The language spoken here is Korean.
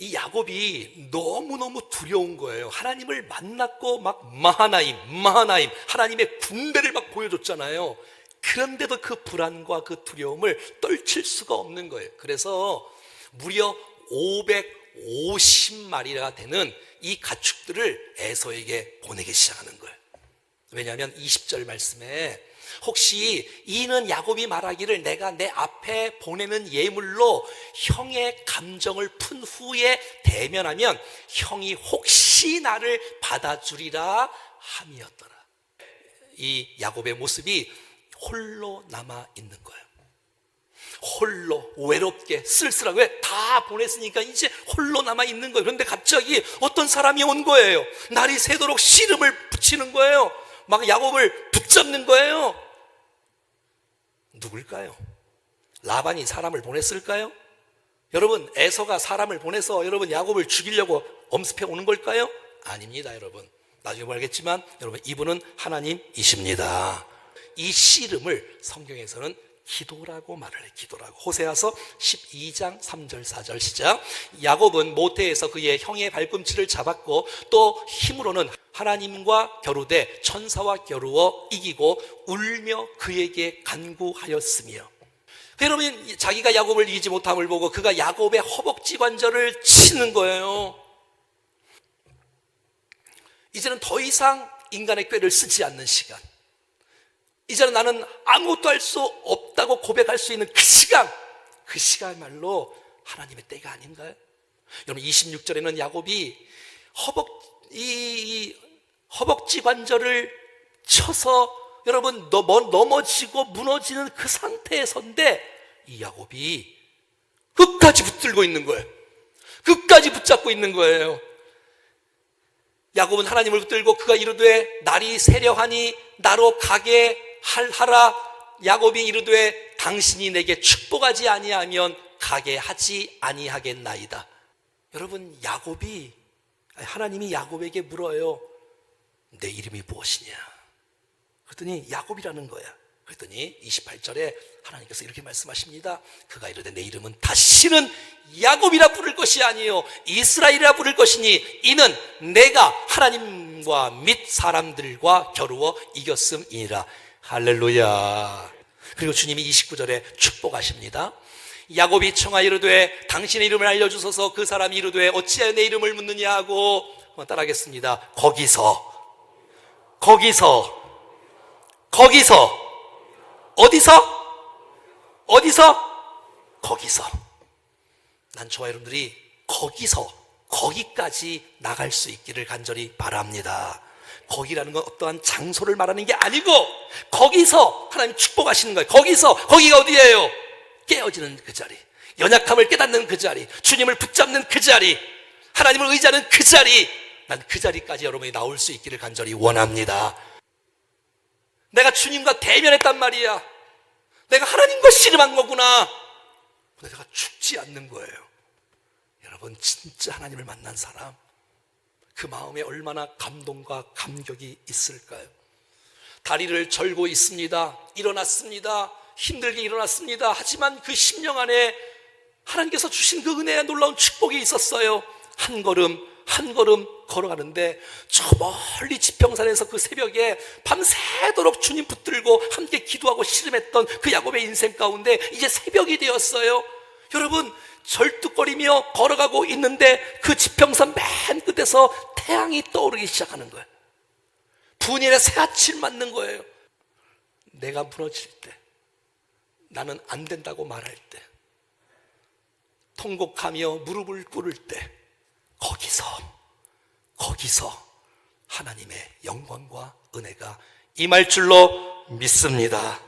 이 야곱이 너무너무 두려운 거예요. 하나님을 만났고 막 마하나임, 마하나임, 하나님의 군대를 막 보여줬잖아요. 그런데도 그 불안과 그 두려움을 떨칠 수가 없는 거예요. 그래서 무려 550마리가 되는 이 가축들을 에서에게 보내기 시작하는 거예요. 왜냐하면 20절 말씀에 혹시 이는 야곱이 말하기를 내가 내 앞에 보내는 예물로 형의 감정을 푼 후에 대면하면 형이 혹시 나를 받아주리라 함이었더라. 이 야곱의 모습이 홀로 남아 있는 거예요. 홀로 외롭게 쓸쓸하고 왜다 보냈으니까 이제 홀로 남아 있는 거예요. 그런데 갑자기 어떤 사람이 온 거예요. 날이 새도록 씨름을 붙이는 거예요. 막 야곱을 붙잡는 거예요. 누굴까요? 라반이 사람을 보냈을까요? 여러분, 에서가 사람을 보내서 여러분 야곱을 죽이려고 엄습해 오는 걸까요? 아닙니다, 여러분. 나중에 보겠지만 여러분 이분은 하나님이십니다. 이 씨름을 성경에서는 기도라고 말을 해. 기도라고. 호세아서 12장 3절 4절 시작. 야곱은 모태에서 그의 형의 발꿈치를 잡았고 또 힘으로는 하나님과 겨루되 천사와 겨루어 이기고 울며 그에게 간구하였으며 여러분 자기가 야곱을 이기지 못함을 보고 그가 야곱의 허벅지 관절을 치는 거예요. 이제는 더 이상 인간의 꾀를 쓰지 않는 시간. 이제는 나는 아무것도 할 수 없다고 고백할 수 있는 그 시간, 그 시간말로 하나님의 때가 아닌가요? 여러분 26절에는 야곱이 허벅 이, 이 허벅지 관절을 쳐서 여러분 넘어, 넘어지고 무너지는 그 상태에서인데 이 야곱이 끝까지 붙들고 있는 거예요. 끝까지 붙잡고 있는 거예요. 야곱은 하나님을 붙들고 그가 이르되 날이 세려하니 나로 가게 할 하라 야곱이 이르되 당신이 내게 축복하지 아니하면 가게 하지 아니하겠나이다. 여러분 야곱이 하나님이 야곱에게 물어요. 내 이름이 무엇이냐? 그랬더니 야곱이라는 거야. 그랬더니 28절에 하나님께서 이렇게 말씀하십니다. 그가 이르되 내 이름은 다시는 야곱이라 부를 것이 아니요 이스라엘이라 부를 것이니 이는 내가 하나님과 및 사람들과 겨루어 이겼음이니라. 할렐루야. 그리고 주님이 29절에 축복하십니다. 야곱이 청하 이르되 당신의 이름을 알려 주소서 그 사람이 이르되 어찌하여 내 이름을 묻느냐 하고 따라하겠습니다. 거기서 거기서 거기서 어디서 어디서 거기서 난 저와 여러분들이 거기서 거기까지 나갈 수 있기를 간절히 바랍니다. 거기라는 건 어떠한 장소를 말하는 게 아니고 거기서 하나님 축복하시는 거예요. 거기서 거기가 어디예요? 깨어지는 그 자리, 연약함을 깨닫는 그 자리, 주님을 붙잡는 그 자리, 하나님을 의지하는 그 자리, 난 그 자리까지 여러분이 나올 수 있기를 간절히 원합니다. 내가 주님과 대면했단 말이야. 내가 하나님과 씨름한 거구나. 내가 죽지 않는 거예요. 여러분, 진짜 하나님을 만난 사람, 그 마음에 얼마나 감동과 감격이 있을까요? 다리를 절고 있습니다. 일어났습니다. 힘들게 일어났습니다. 하지만 그 심령 안에 하나님께서 주신 그 은혜의 놀라운 축복이 있었어요. 한 걸음, 한 걸음 걸어가는데 저 멀리 지평산에서 그 새벽에 밤새도록 주님 붙들고 함께 기도하고 씨름했던 그 야곱의 인생 가운데 이제 새벽이 되었어요. 여러분, 절뚝거리며 걸어가고 있는데 그 지평선 맨 끝에서 태양이 떠오르기 시작하는 거예요. 분일의 새아칠 맞는 거예요. 내가 무너질 때, 나는 안 된다고 말할 때, 통곡하며 무릎을 꿇을 때, 거기서 하나님의 영광과 은혜가 임할 줄로 믿습니다.